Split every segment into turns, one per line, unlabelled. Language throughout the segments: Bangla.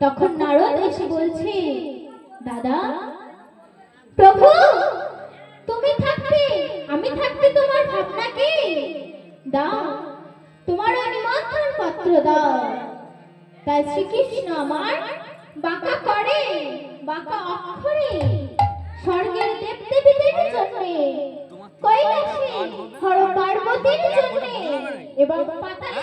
তখন নারদ এসে বলছে দাদা প্রভু তুমি থাকতে আমি থাকতে তোমার ভাবনা কি দাও। তোমার নিমন্ত্রণ পত্র দাও। তাই শ্রীকৃষ্ণ আমার বাঁকা করে বাঁকা অক্ষরে স্বর্গের দেবদেবীদের জন্যে কৈলাসে হর পার্বতীর জন্যে এবং পাতালে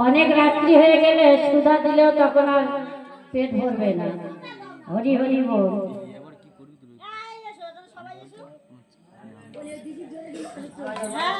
অনেক রাত্রি হয়ে গেলে সুধা দিলেও তখন আর পেট ভরবে না। হরি হরি বল।
নিতাই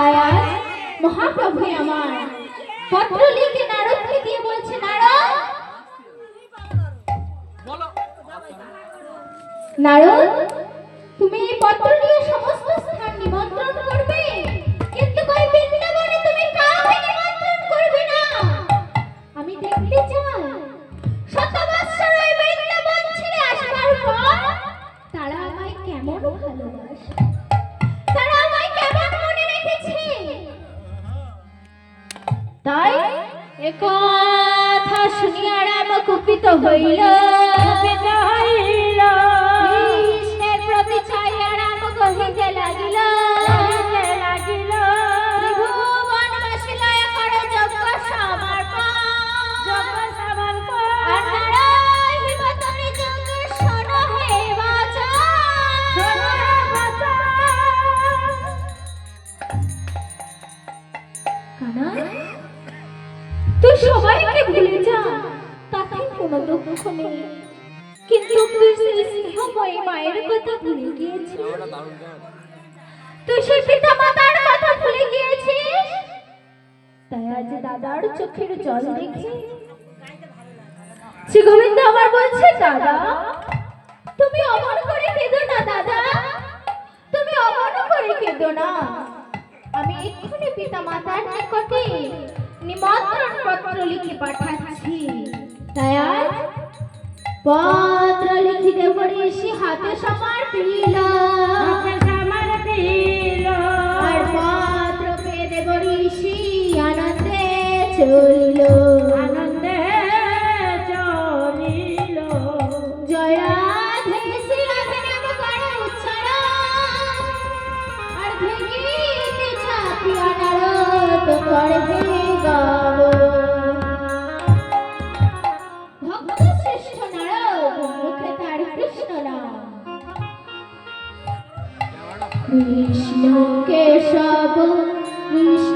তাই আজ মহাপ্রভু আমার। পত্র লিখে নারদকে দিয়ে বলছে নারদ! নারদ তুমি এই পত্র 累了 তুমি অমন করে কেঁদো না, দাদা। তুমি অমন করে কেঁদো না। আমি এক্ষুনি পিতা মাতার নিকটে নিমন্ত্রণ পত্র লিখে পাঠাচ্ছি। তাই পত্র লিখিতে ঋষি হাতে সমার পিল।
আমার
আর পত্র পেতে ঋষি আনন্দে চলিল। কৃষ্ণ কেশব কৃষ্ণ